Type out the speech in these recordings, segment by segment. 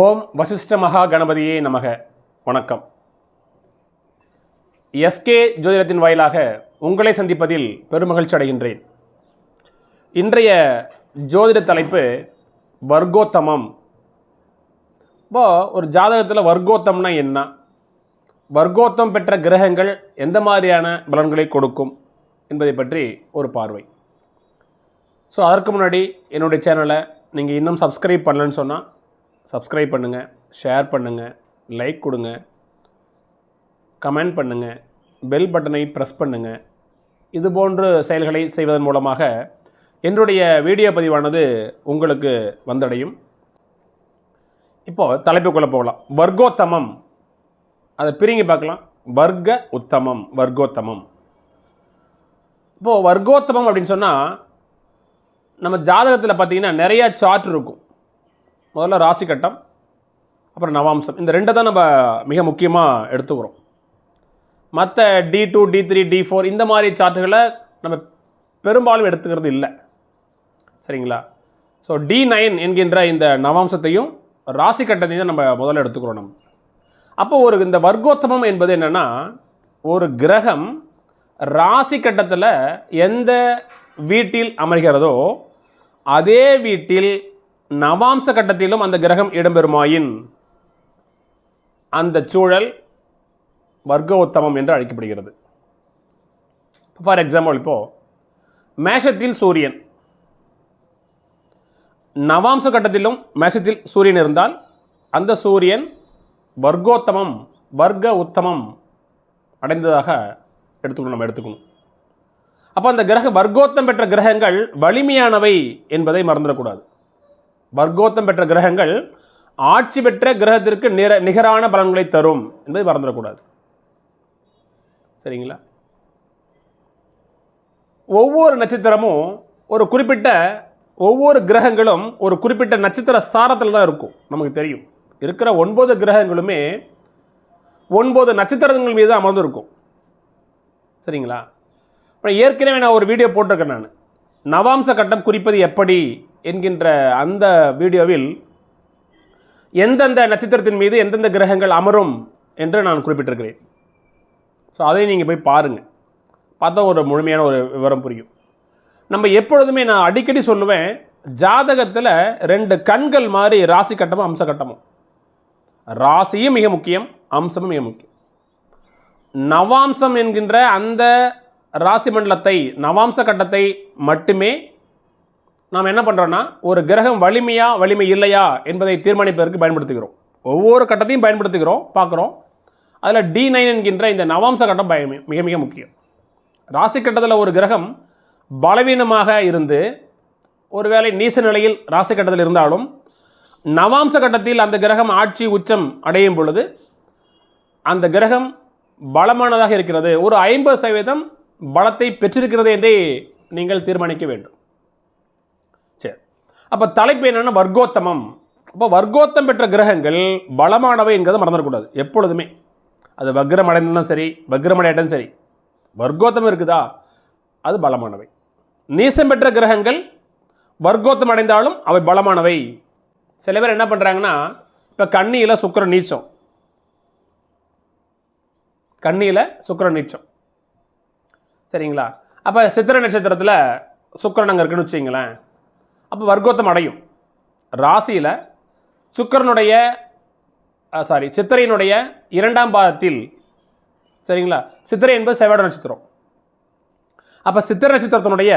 ஓம் வசிஷ்ட மகா கணபதியே நமக. வணக்கம். எஸ்கே ஜோதிடத்தின் வாயிலாக உங்களை சந்திப்பதில் பெருமகிழ்ச்சி அடைகின்றேன். இன்றைய ஜோதிட தலைப்பு வர்க்கோத்தமம். இப்போ ஒரு ஜாதகத்தில் வர்க்கோத்தம்னா என்ன? வர்க்கோத்தம் பெற்ற கிரகங்கள் எந்த மாதிரியான பலன்களை கொடுக்கும் என்பதை பற்றி ஒரு பார்வை. ஸோ அதற்கு முன்னாடி என்னுடைய சேனலை நீங்கள் இன்னும் சப்ஸ்கிரைப் பண்ணலன்னு சொன்னால் சப்ஸ்கிரைப் பண்ணுங்கள் ஷேர் பண்ணுங்கள் லைக் கொடுங்க கமெண்ட் பண்ணுங்கள் பெல் பட்டனை ப்ரெஸ் பண்ணுங்கள் இது போன்ற செயல்களை செய்வதன் மூலமாக என்னுடைய வீடியோ பதிவானது உங்களுக்கு வந்தடையும். இப்போது தலைப்புக்குள்ளே போகலாம். வர்க்கோத்தமம். அதை பிரிங்கி பார்க்கலாம். வர்க்க உத்தமம் வர்க்கோத்தமம். இப்போது வர்க்கோத்தமம் அப்படின்னு சொன்னால் நம்ம ஜாதகத்தில் பார்த்திங்கன்னா நிறையா சார்ட் இருக்கும். முதல்ல ராசி கட்டம் அப்புறம் நவாம்சம். இந்த ரெண்டை தான் நம்ம மிக முக்கியமாக எடுத்துக்கிறோம். மற்ற D two D three D four இந்த மாதிரி சார்ட்டுகளை நம்ம பெரும்பாலும் எடுத்துக்கிறது இல்லை. சரிங்களா? ஸோ டி நைன் என்கின்ற இந்த நவாம்சத்தையும் ராசி கட்டத்தையும் தான் நம்ம முதல்ல எடுத்துக்கிறோம் நம்ம. அப்போ ஒரு இந்த வர்க்கோத்தமம் என்பது என்னென்னா ஒரு கிரகம் ராசி கட்டத்தில் எந்த வீட்டில் அமர்கிறதோ அதே வீட்டில் நவாம்ச கட்டத்திலும் அந்த கிரகம் இடம்பெறுமாயின் அந்த சூழல் வர்க்கோத்தமம் என்று அழைக்கப்படுகிறது. ஃபார் எக்ஸாம்பிள் இப்போது மேஷத்தில் சூரியன். நவாம்ச கட்டத்திலும் மேஷத்தில் சூரியன் இருந்தால் அந்த சூரியன் வர்க்கோத்தமம் வர்க்க உத்தமம் அடைந்ததாக எடுத்துக்கணும் நம்ம எடுத்துக்கணும். அப்போ அந்த கிரக வர்க்கோத்தம் பெற்ற கிரகங்கள் வலிமையானவை என்பதை மறந்துடக்கூடாது. வர்க்கோத்தம் பெற்ற கிரகங்கள் ஆட்சி பெற்ற கிரகத்திற்கு நிற நிகரான பலன்களை தரும் என்பதை மறந்துடக்கூடாது. சரிங்களா? ஒவ்வொரு நட்சத்திரமும் ஒரு குறிப்பிட்ட ஒவ்வொரு கிரகங்களும் ஒரு குறிப்பிட்ட நட்சத்திர சாரத்தில் தான் இருக்கும் நமக்கு தெரியும். இருக்கிற ஒன்பது கிரகங்களுமே ஒன்பது நட்சத்திரங்கள் மீது அமர்ந்திருக்கும். சரிங்களா? அப்புறம் ஏற்கனவே நான் ஒரு வீடியோ போட்டிருக்கேன் நான். நவாம்ச கட்டம் குறிப்பது எப்படி? என்கின்ற அந்த வீடியோவில் எந்தெந்த நட்சத்திரத்தின் மீது எந்தெந்த கிரகங்கள் அமரும் என்று நான் குறிப்பிட்டிருக்கிறேன். ஸோ அதை நீங்கள் போய் பாருங்கள் பார்த்தா ஒரு முழுமையான ஒரு விவரம் புரியும். நம்ம எப்பொழுதுமே நான் அடிக்கடி சொல்லுவேன் ஜாதகத்தில் ரெண்டு கண்கள் மாதிரி ராசி கட்டமும் அம்ச கட்டமும் ராசியும் மிக முக்கியம் அம்சமும் மிக முக்கியம். நவாம்சம் என்கின்ற அந்த ராசி மண்டலத்தை நவாம்ச கட்டத்தை மட்டுமே நாம் என்ன பண்ணுறோன்னா ஒரு கிரகம் வலிமையா வலிமை இல்லையா என்பதை தீர்மானிப்பதற்கு பயன்படுத்துகிறோம். ஒவ்வொரு கட்டத்தையும் பயன்படுத்துகிறோம் பார்க்குறோம். அதில் டி நைன் என்கின்ற இந்த நவாம்ச கட்டம் பய மிக மிக முக்கியம். ராசி கட்டத்தில் ஒரு கிரகம் பலவீனமாக இருந்து ஒருவேளை நீச நிலையில் ராசி கட்டத்தில் இருந்தாலும் நவாம்ச கட்டத்தில் அந்த கிரகம் ஆட்சி உச்சம் அடையும் பொழுது அந்த கிரகம் பலமானதாக இருக்கிறது. ஒரு ஐம்பது சதவீதம் பலத்தை பெற்றிருக்கிறது என்றே நீங்கள் தீர்மானிக்க வேண்டும். அப்போ தலைப்பு என்னென்னா வர்க்கோத்தமம். அப்போ வர்க்கோத்தம் பெற்ற கிரகங்கள் பலமானவை என்கிறத மறந்துடக்கூடாது எப்பொழுதுமே. அது வக்ரம் அடைந்தாலும் சரி வக்ரம் அடையட்டும் சரி. வர்க்கோத்தம் இருக்குதா? அது பலமானவை. நீசம் பெற்ற கிரகங்கள் வர்க்கோத்தம் அடைந்தாலும் அவை பலமானவை. சில பேர் என்ன பண்ணுறாங்கன்னா இப்போ கண்ணியில் சுக்கரன் நீச்சம். கண்ணியில் சுக்கரன் நீச்சம். சரிங்களா? அப்போ சித்திரை நட்சத்திரத்தில் சுக்கரன் அங்கே இருக்குன்னு வச்சிங்களேன் அப்போ வர்க்கோத்தம் அடையும். ராசியில் சுக்கரனுடைய சாரி சித்திரையினுடைய இரண்டாம் பாதத்தில் சரிங்களா? சித்திரை என்பது செவ்வாட நட்சத்திரம். அப்போ சித்திரை நட்சத்திரத்தினுடைய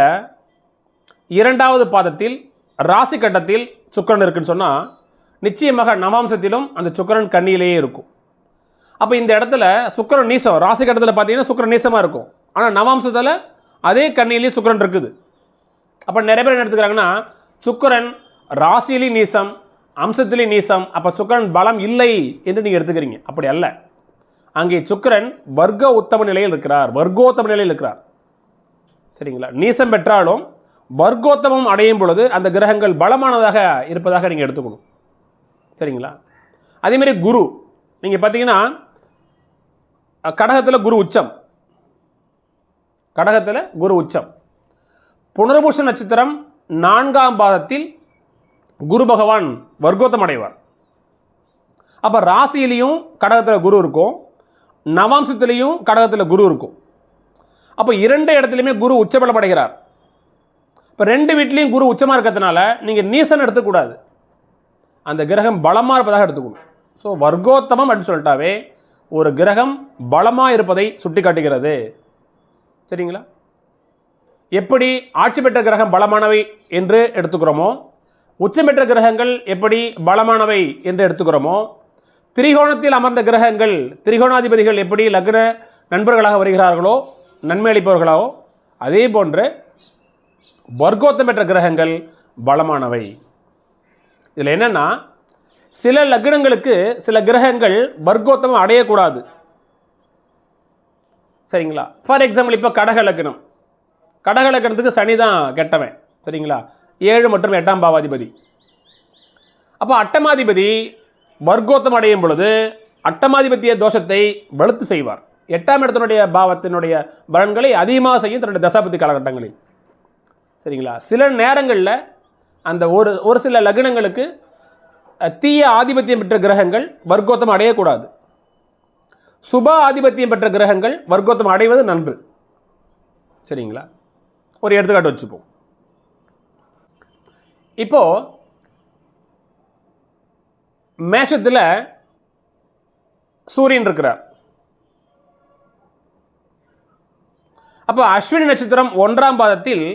இரண்டாவது பாதத்தில் ராசி கட்டத்தில் சுக்கரன் இருக்குன்னு சொன்னால் நிச்சயமாக நவாம்சத்திலும் அந்த சுக்கரன் கண்ணியிலேயே இருக்கும். அப்போ இந்த இடத்துல சுக்கரன் நீசம் ராசி கட்டத்தில் பார்த்தீங்கன்னா சுக்கரன் நீசமாக இருக்கும். ஆனால் நவாம்சத்தில் அதே கண்ணியிலேயே சுக்கரன் இருக்குது. அப்போ நிறைய பேர் என்ன எடுத்துக்கிறாங்கன்னா சுக்கரன் ராசியிலையும் நீசம் அம்சத்திலையும் நீசம் அப்போ சுக்கரன் பலம் இல்லை என்று நீங்கள் எடுத்துக்கிறீங்க. அப்படி அல்ல. அங்கே சுக்கரன் வர்க்க உத்தம நிலையில் இருக்கிறார். வர்க்கோத்தம நிலையில் இருக்கிறார். சரிங்களா? நீசம் பெற்றாலும் வர்க்கோத்தமம் அடையும் பொழுது அந்த கிரகங்கள் பலமானதாக இருப்பதாக நீங்கள் எடுத்துக்கணும். சரிங்களா? அதேமாரி குரு. நீங்கள் பார்த்தீங்கன்னா கடகத்தில் குரு உச்சம். கடகத்தில் குரு உச்சம். புனர்பூஷ நட்சத்திரம் நான்காம் பாதத்தில் குரு பகவான் வர்க்கோத்தம் அடைவார். அப்போ ராசியிலையும் கடகத்தில் குரு இருக்கும். நவாம்சத்திலையும் கடகத்தில் குரு இருக்கும். அப்போ இரண்டு இடத்துலையுமே குரு உச்சபலமடைகிறார் இப்போ ரெண்டு வீட்லேயும் குரு உச்சமாக இருக்கிறதுனால நீங்கள் நீசன் எடுத்துக்கூடாது. அந்த கிரகம் பலமாக இருப்பதாக எடுத்துக்கணும். ஸோ வர்க்கோத்தமம் அப்படின்னு சொல்லிட்டாவே ஒரு கிரகம் பலமாக இருப்பதை சுட்டி காட்டுகிறது சரிங்களா? எப்படி ஆட்சி பெற்ற கிரகம் பலமானவை என்று எடுத்துக்கிறோமோ உச்சம் பெற்ற கிரகங்கள் எப்படி பலமானவை என்று எடுத்துக்கிறோமோ திரிகோணத்தில் அமர்ந்த கிரகங்கள் திரிகோணாதிபதிகள் எப்படி லக்ன நண்பர்களாக வருகிறார்களோ நன்மை அளிப்பவர்களாவோ அதே போன்று வர்க்கோத்தம் பெற்ற கிரகங்கள் பலமானவை. இதில் என்னென்னா சில லக்னங்களுக்கு சில கிரகங்கள் வர்க்கோத்தமம் அடையக்கூடாது. சரிங்களா? ஃபார் எக்ஸாம்பிள் இப்போ கடக லக்னம். கடகலக்கணத்துக்கு சனி தான் கெட்டவன் சரிங்களா? ஏழு மற்றும் எட்டாம் பாவாதிபதி. அப்போ அட்டமாதிபதி வர்க்கோத்தம் அடையும் பொழுது அட்டமாதிபத்திய தோஷத்தை வலுத்து செய்வார். எட்டாம் இடத்தினுடைய பாவத்தினுடைய பலன்களை அதிகமாக செய்யும் தன்னுடைய தசாபதி காலகட்டங்களில். சரிங்களா? சில நேரங்களில் அந்த ஒரு ஒரு சில லக்னங்களுக்கு தீய ஆதிபத்தியம் பெற்ற கிரகங்கள் வர்க்கோத்தம் அடையக்கூடாது. சுப ஆதிபத்தியம் பெற்ற கிரகங்கள் வர்க்கோத்தம் அடைவது நன்று. சரிங்களா? ஒரு எடுத்துக்காட்டு வச்சுப்போம். இப்போ மேஷத்தில் சூரியன் இருக்கிறார். அப்போ அஸ்வினி நட்சத்திரம் ஒன்றாம் பாதத்தில்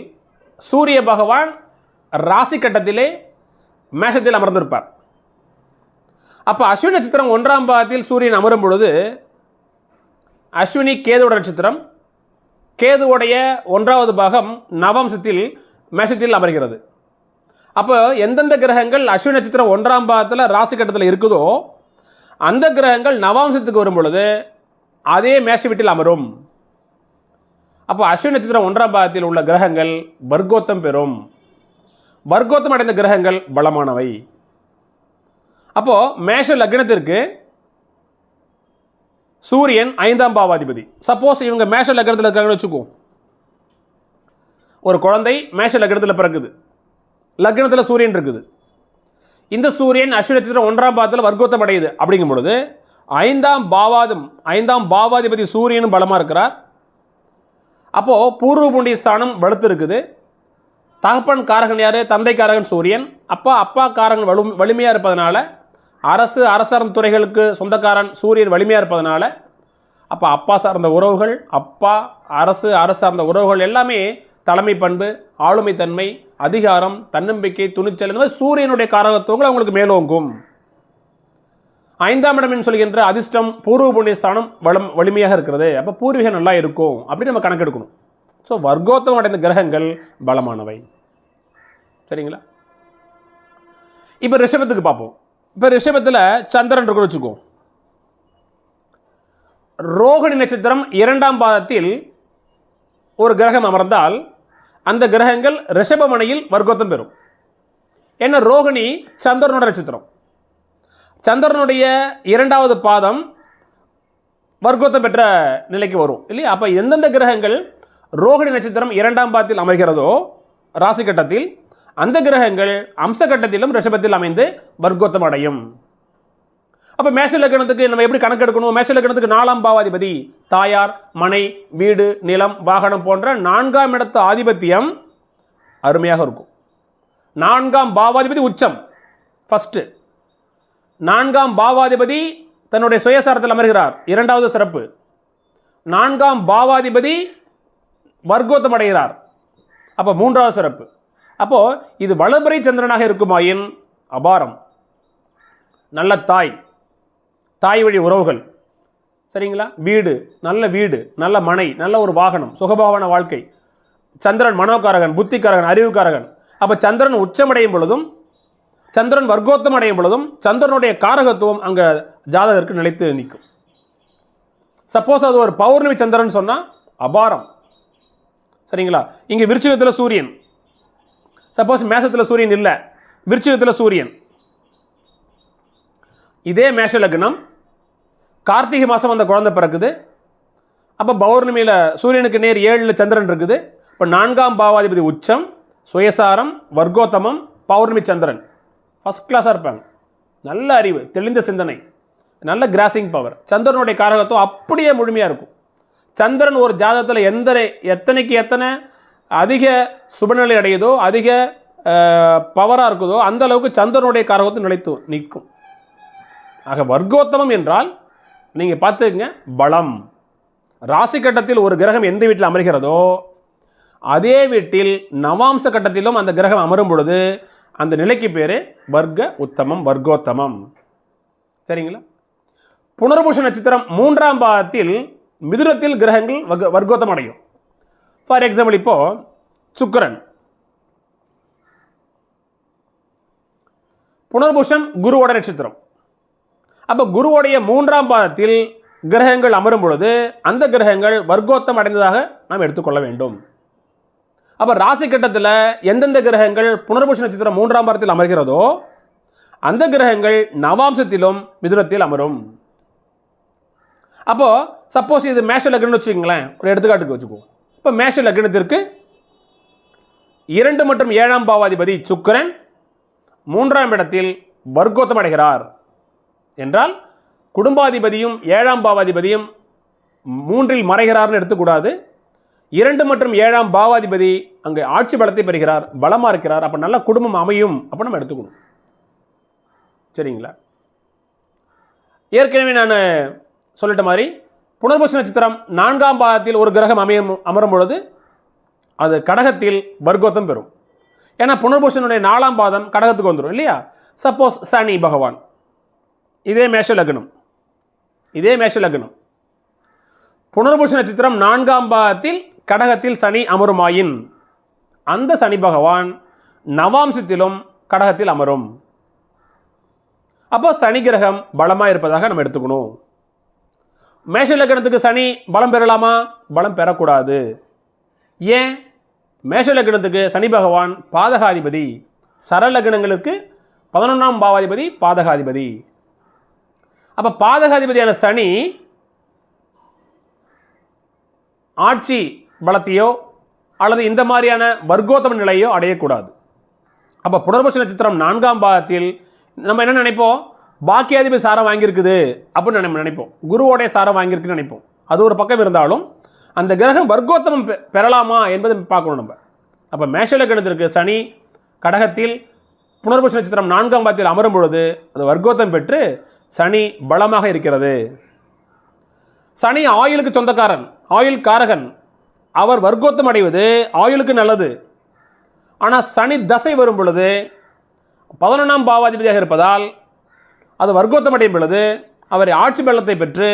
சூரிய பகவான் ராசி கட்டத்திலே மேஷத்தில் அமர்ந்திருப்பார். அப்போ அஸ்வினி நட்சத்திரம் ஒன்றாம் பாதத்தில் சூரியன் அமரும் பொழுது அஸ்வினி கேதோட நட்சத்திரம் கேதுவுடைய ஒன்றாவது பாகம் நவம்சத்தில் மேஷத்தில் அமர்கிறது. அப்போ எந்தெந்த கிரகங்கள் அஸ்வினி நட்சத்திரம் ஒன்றாம் பாகத்தில் ராசி கட்டத்தில் இருக்குதோ அந்த கிரகங்கள் நவாம்சத்துக்கு வரும் பொழுது அதே மேஷ வீட்டில் அமரும். அப்போ அஸ்வினி நட்சத்திரம் ஒன்றாம் பாகத்தில் உள்ள கிரகங்கள் வர்க்கோத்தம் பெறும். வர்க்கோத்தம் அடைந்த கிரகங்கள் பலமானவை. அப்போது மேஷ லக்னத்திற்கு சூரியன் ஐந்தாம் பாவாதிபதி. சப்போஸ் இவங்க மேஷ லக்னத்தில் இருக்காங்கன்னு வச்சுக்கோ. ஒரு குழந்தை மேஷ லக்னத்தில் பிறக்குது. லக்னத்தில் சூரியன் இருக்குது. இந்த சூரியன் அஸ்வினி நட்சத்திரம் ஒன்றாம் பாதத்தில் வர்க்கோத்தம் அடையுது. அப்படிங்கும் பொழுது ஐந்தாம் பாவாதம் ஐந்தாம் பாவாதிபதி சூரியனும் பலமாக இருக்கிறார். அப்போது பூர்வ புண்ணிய ஸ்தானம் வலுத்து இருக்குது தகப்பன் காரகன் யார்? தந்தை காரகன் சூரியன். அப்பா அப்பா காரகன் வலு வலிமையாக இருப்பதனால அரசு அரசார்ந்த துறைகளுக்கு சொந்தக்காரன் சூரியன் வலிமையாக இருப்பதனால அப்போ அப்பா சார்ந்த உறவுகள் அப்பா அரசு அரசு சார்ந்த உறவுகள் எல்லாமே தலைமை பண்பு ஆளுமை தன்மை அதிகாரம் தன்னம்பிக்கை துணிச்சல் இந்த மாதிரி சூரியனுடைய காரகத்துவங்கள் அவங்களுக்கு மேலோங்கும். ஐந்தாம் இடம் என்று சொல்கின்ற அதிர்ஷ்டம் பூர்வ புண்ணியஸ்தானம் வளம் வலிமையாக இருக்கிறது. அப்போ பூர்வீகம் நல்லா இருக்கும் அப்படின்னு நம்ம கணக்கெடுக்கணும். ஸோ வர்க்கோத்தம் அடைந்த கிரகங்கள் பலமானவை. சரிங்களா? இப்போ ரிஷபத்துக்கு பார்ப்போம். இப்போ ரிஷபத்தில் சந்திரன் இருக்குன்னு வச்சுக்கோ. ரோகிணி நட்சத்திரம் இரண்டாம் பாதத்தில் ஒரு கிரகம் அமர்ந்தால் அந்த கிரகங்கள் ரிஷபமனையில் வர்க்கோத்தம் பெறும். ஏன்னா ரோகிணி சந்திரனோட நட்சத்திரம். சந்திரனுடைய இரண்டாவது பாதம் வர்க்கோத்தம் பெற்ற நிலைக்கு வரும். இல்லையா? அப்போ எந்தெந்த கிரகங்கள் ரோகிணி நட்சத்திரம் இரண்டாம் பாதத்தில் அமைகிறதோ ராசி கட்டத்தில் அந்த கிரகங்கள் அம்ச கட்டத்திலும் ரிஷபத்தில் அமைந்து வர்க்கோத்தம் அடையும் அப்போ மேஷ லக்னத்துக்கு நம்ம எப்படி கணக்கெடுக்கணும் மேஷ லக்னத்துக்கு நாலாம் பாவாதிபதி தாயார் மனை வீடு நிலம் வாகனம் போன்ற நான்காம் இடத்து ஆதிபத்தியம் அருமையாக இருக்கும். நான்காம் பாவாதிபதி உச்சம் ஃபஸ்ட்டு நான்காம் பாவாதிபதி தன்னுடைய சுயசாரத்தில் அமர்கிறார் இரண்டாவது சிறப்பு. நான்காம் பாவாதிபதி வர்க்கோத்தம் அடைகிறார் அப்போ மூன்றாவது சிறப்பு. அப்போது இது வளபறை சந்திரனாக இருக்குமாயின் அபாரம். நல்ல தாய் தாய் வழி உறவுகள். சரிங்களா? வீடு நல்ல வீடு நல்ல மனை நல்ல ஒரு வாகனம் சுகபாவன வாழ்க்கை. சந்திரன் மனோகாரகன் புத்திக்காரகன் அறிவுக்காரகன். அப்போ சந்திரன் உச்சமடையும் பொழுதும் சந்திரன் வர்க்கோத்தம் அடையும் பொழுதும் சந்திரனுடைய காரகத்துவம் அங்கே ஜாதகருக்கு நிலைத்து நிற்கும். சப்போஸ் அது ஒரு பௌர்ணமி சந்திரன் சொன்னால் அபாரம். சரிங்களா? இங்கே விருச்சிகத்தில் சூரியன். சப்போஸ் மேசத்தில் சூரியன் இல்லை. விருச்சிகத்தில் சூரியன். இதே மேஷ லக்னம். கார்த்திகை மாதம் அந்த குழந்தை பிறக்குது. அப்போ பௌர்ணமியில் சூரியனுக்கு நேர் ஏழில் சந்திரன் இருக்குது. இப்போ நான்காம் பாவாதிபதி உச்சம் சுயசாரம் வர்க்கோத்தமம் பௌர்ணமி சந்திரன். ஃபஸ்ட் கிளாஸாக இருப்பாங்க. நல்ல அறிவு தெளிந்த சிந்தனை நல்ல கிராசிங் பவர் சந்திரனுடைய காரகத்துவம் அப்படியே முழுமையாக இருக்கும். சந்திரன் ஒரு ஜாதகத்தில் எந்த எத்தனைக்கு எத்தனை அதிக சுபநிலை அடையுதோ அதிக பவராக இருக்குதோ அந்த அளவுக்கு சந்திரனுடைய காரகத்துவம் நிலைத்து நிற்கும். ஆக வர்க்கோத்தமம் என்றால் நீங்கள் பார்த்துக்கங்க பலம். ராசி கட்டத்தில் ஒரு கிரகம் எந்த வீட்டில் அமர்கிறதோ அதே வீட்டில் நவாம்ச கட்டத்திலும் அந்த கிரகம் அமரும் பொழுது அந்த நிலைக்கு பேர் வர்க்க உத்தமம் வர்க்கோத்தமம். சரிங்களா? புனர்பூஷ நட்சத்திரம் மூன்றாம் பாகத்தில் மிதுனத்தில் கிரகங்கள் வர்க்க வர்க்கோத்தம் அடையும். ஃபார் எக்ஸாம்பிள் இப்போது சுக்கரன். புனர்பூஷம் குருவோட நட்சத்திரம். அப்போ குருவோடைய மூன்றாம் பாதத்தில் கிரகங்கள் அமரும் பொழுது அந்த கிரகங்கள் வர்க்கோத்தம் அடைந்ததாக நாம் எடுத்துக்கொள்ள வேண்டும். அப்போ ராசி கட்டத்தில் எந்தெந்த கிரகங்கள் புனர்பூஷ நட்சத்திரம் மூன்றாம் பாதத்தில் அமர்கிறதோ அந்த கிரகங்கள் நவாம்சத்திலும் மிதுனத்தில் அமரும். அப்போது சப்போஸ் இது மேஷ லக்னம்னு வச்சுக்கோங்களேன் ஒரு எடுத்துக்காட்டுக்கு வச்சுக்குவோம். இப்போ மேஷ லக்னத்திற்கு இரண்டு மற்றும் ஏழாம் பாவாதிபதி சுக்கரன் மூன்றாம் இடத்தில் வர்க்கோத்தம் அடைகிறார். என்றால் குடும்பாதிபதியும் ஏழாம் பாவாதிபதியும் மூன்றில் மறைகிறார்னு எடுத்துக்கூடாது. இரண்டு மற்றும் ஏழாம் பாவாதிபதி அங்கே ஆட்சி பலத்தை பெறுகிறார் பலமாக இருக்கிறார். அப்போ நல்ல குடும்பம் அமையும் அப்போ நம்ம எடுத்துக்கணும். சரிங்களா? ஏற்கனவே நான் சொல்லிட்ட மாதிரி புனர்பூச நட்சத்திரம் நான்காம் பாதத்தில் ஒரு கிரகம் அமையும் அமரும் பொழுது அது கடகத்தில் வர்க்கோத்தம் பெறும். ஏன்னா புனர்பூஷனுடைய நாலாம் பாதம் கடகத்துக்கு வந்துடும் இல்லையா? சப்போஸ் சனி பகவான். இதே மேஷ லக்னம். இதே மேஷ லக்னம். புனர்பூஷ நட்சத்திரம் நான்காம் பாதத்தில் கடகத்தில் சனி அமருமாயின். அந்த சனி பகவான் நவாம்சத்திலும் கடகத்தில் அமரும். அப்போ சனி கிரகம் பலமாக இருப்பதாக நம்ம எடுத்துக்கணும். மேஷ லக்னத்துக்கு சனி பலம் பெறலாமா? பலம் பெறக்கூடாது. ஏன்? மேஷ லக்னத்துக்கு சனி பகவான் பாதகாதிபதி. சரலக்னங்களுக்கு பதினொன்றாம் பாவாதிபதி பாதகாதிபதி. அப்போ பாதகாதிபதியான சனி ஆட்சி பலத்தையோ அல்லது இந்த மாதிரியான வர்க்கோத்தம நிலையோ அடையக்கூடாது. அப்போ புனர்பூச நட்சத்திரம் நான்காம் பாகத்தில் நம்ம என்ன நினைப்போம்? பாக்கியாதிபதி சாரம் வாங்கியிருக்குது அப்படின்னு நம்ம நினைப்போம். குருவோடைய சாரம் வாங்கியிருக்குன்னு நினைப்போம். அது ஒரு பக்கம் இருந்தாலும் அந்த கிரகம் வர்க்கோத்தமம் பெ- பெறலாமா என்பதை பார்க்கணும் நம்ம. அப்போ மேஷலக்கணத்திற்கு சனி கடகத்தில் புனர்புஷ நட்சத்திரம் நான்காம் பாதத்தில் அமரும் பொழுது அது வர்க்கோத்தம் பெற்று சனி பலமாக இருக்கிறது. சனி ஆயுளுக்கு சொந்தக்காரன் ஆயுள் காரகன். அவர் வர்க்கோத்தம் அடைவது ஆயுளுக்கு நல்லது. ஆனால் சனி தசை வரும் பொழுது பதினொன்றாம் பாவாதிபதியாக இருப்பதால் அது வர்க்கோத்தம் அடையும் பொழுது அவர் ஆட்சி பலத்தை பெற்று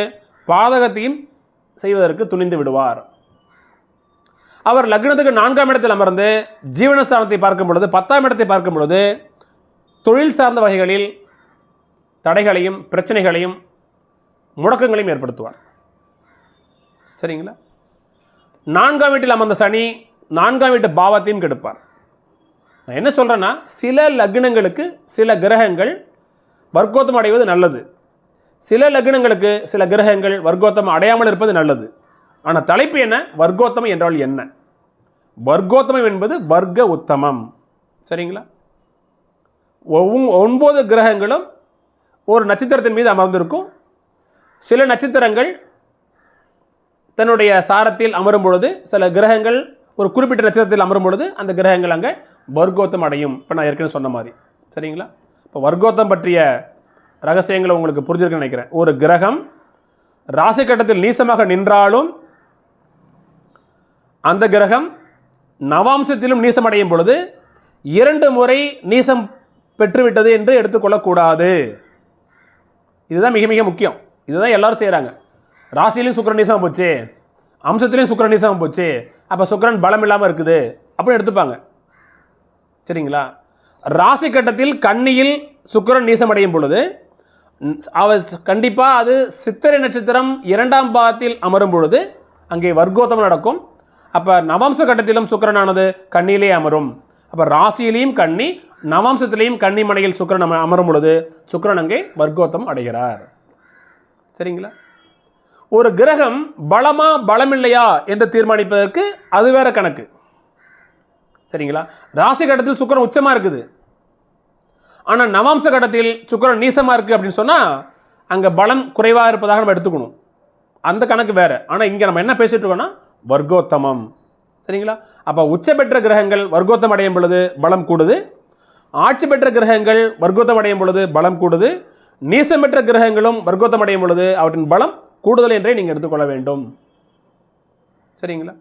பாதகத்தையும் செய்வதற்கு துணிந்து விடுவார். அவர் லக்னத்துக்கு நான்காம் இடத்தில் அமர்ந்து ஜீவனஸ்தானத்தை பார்க்கும் பொழுது பத்தாம் இடத்தை பார்க்கும் பொழுது தொழில் சார்ந்த வகைகளில் தடைகளையும் பிரச்சனைகளையும் முடக்கங்களையும் ஏற்படுத்துவார். சரிங்களா? நான்காம் வீட்டில் அமர்ந்த சனி நான்காம் வீட்டு பாவத்தையும் கெடுப்பார். நான் என்ன சொல்கிறேன்னா சில லக்னங்களுக்கு சில கிரகங்கள் வர்க்கோத்தம் அடைவது நல்லது. சில லக்னங்களுக்கு சில கிரகங்கள் வர்க்கோத்தம் அடையாமல் இருப்பது நல்லது. ஆனால் தலைப்பு என்ன? வர்க்கோத்தமம் என்றால் என்ன? வர்க்கோத்தமம் என்பது வர்க்க உத்தமம். சரிங்களா? ஒன்பது கிரகங்களும் ஒரு நட்சத்திரத்தின் மீது அமர்ந்திருக்கும். சில நட்சத்திரங்கள் தன்னுடைய சாரத்தில் அமரும் பொழுது சில கிரகங்கள் ஒரு குறிப்பிட்ட நட்சத்திரத்தில் அமரும் பொழுது அந்த கிரகங்கள் அங்கே வர்க்கோத்தம் அடையும். இப்போ நான் ஏற்கனவே சொன்ன மாதிரி. சரிங்களா? இப்போ வர்க்கோத்தம் பற்றிய ரகசியங்களை உங்களுக்கு புரிஞ்சிருக்குன்னு நினைக்கிறேன். ஒரு கிரகம் ராசி கட்டத்தில் நீசமாக நின்றாலும் அந்த கிரகம் நவாம்சத்திலும் நீசமடையும் பொழுது இரண்டு முறை நீசம் பெற்றுவிட்டது என்று எடுத்துக்கொள்ளக்கூடாது. இதுதான் மிக மிக முக்கியம். இதுதான் எல்லாரும் செய்கிறாங்க ராசிலையும் சுக்கரன் நீசமாக போச்சு. அம்சத்துலேயும் சுக்கரன் நீசமாக போச்சு. அப்போ சுக்கிரன் பலம் இல்லாமல் இருக்குது அப்படின்னு எடுத்துப்பாங்க. சரிங்களா? ராசி கட்டத்தில் கன்னியில் சுக்கிரன் நீசமடையும் பொழுது அவர் கண்டிப்பாக அது சித்திரை நட்சத்திரம் இரண்டாம் பாகத்தில் அமரும் பொழுது அங்கே வர்க்கோத்தம் நடக்கும். அப்போ நவம்ச கட்டத்திலும் சுக்கரனானது கண்ணியிலே அமரும். அப்போ ராசியிலையும் கண்ணி நவம்சத்திலையும் கன்னிமனையில் சுக்கிரன் அம அமரும் பொழுது சுக்கிரன் அங்கே வர்க்கோத்தம் அடைகிறார். சரிங்களா? ஒரு கிரகம் பலமா பலமில்லையா என்று தீர்மானிப்பதற்கு அது வேற கணக்கு. சரிங்களா? ராசி கட்டத்தில் சுக்கிரன் உச்சமாக இருக்குது. ஆனால் நவாம்ச கட்டத்தில் சுக்கரன் நீசமாக இருக்குது அப்படின்னு சொன்னால் அங்கே பலம் குறைவாக இருப்பதாக நம்ம எடுத்துக்கணும். அந்த கணக்கு வேறு. ஆனால் இங்கே நம்ம என்ன பேசிட்டு இருக்கோம்னா வர்க்கோத்தமம். சரிங்களா? அப்போ உச்ச பெற்ற கிரகங்கள் வர்க்கோத்தம் அடையும் பொழுது பலம் கூடுது. ஆட்சி பெற்ற கிரகங்கள் வர்க்கோத்தம் அடையும் பொழுது பலம் கூடுது. நீசம் பெற்ற கிரகங்களும் வர்க்கோத்தம் அடையும் பொழுது அவற்றின் பலம் கூடுதல் என்றே நீங்கள் எடுத்துக்கொள்ள வேண்டும். சரிங்களா?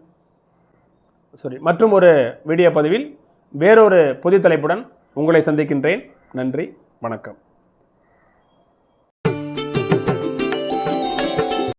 சரி மற்றும் ஒரு வீடியோ பதிவில் வேறொரு புதிய தலைப்புடன் உங்களை சந்திக்கின்றேன். நன்றி வணக்கம்.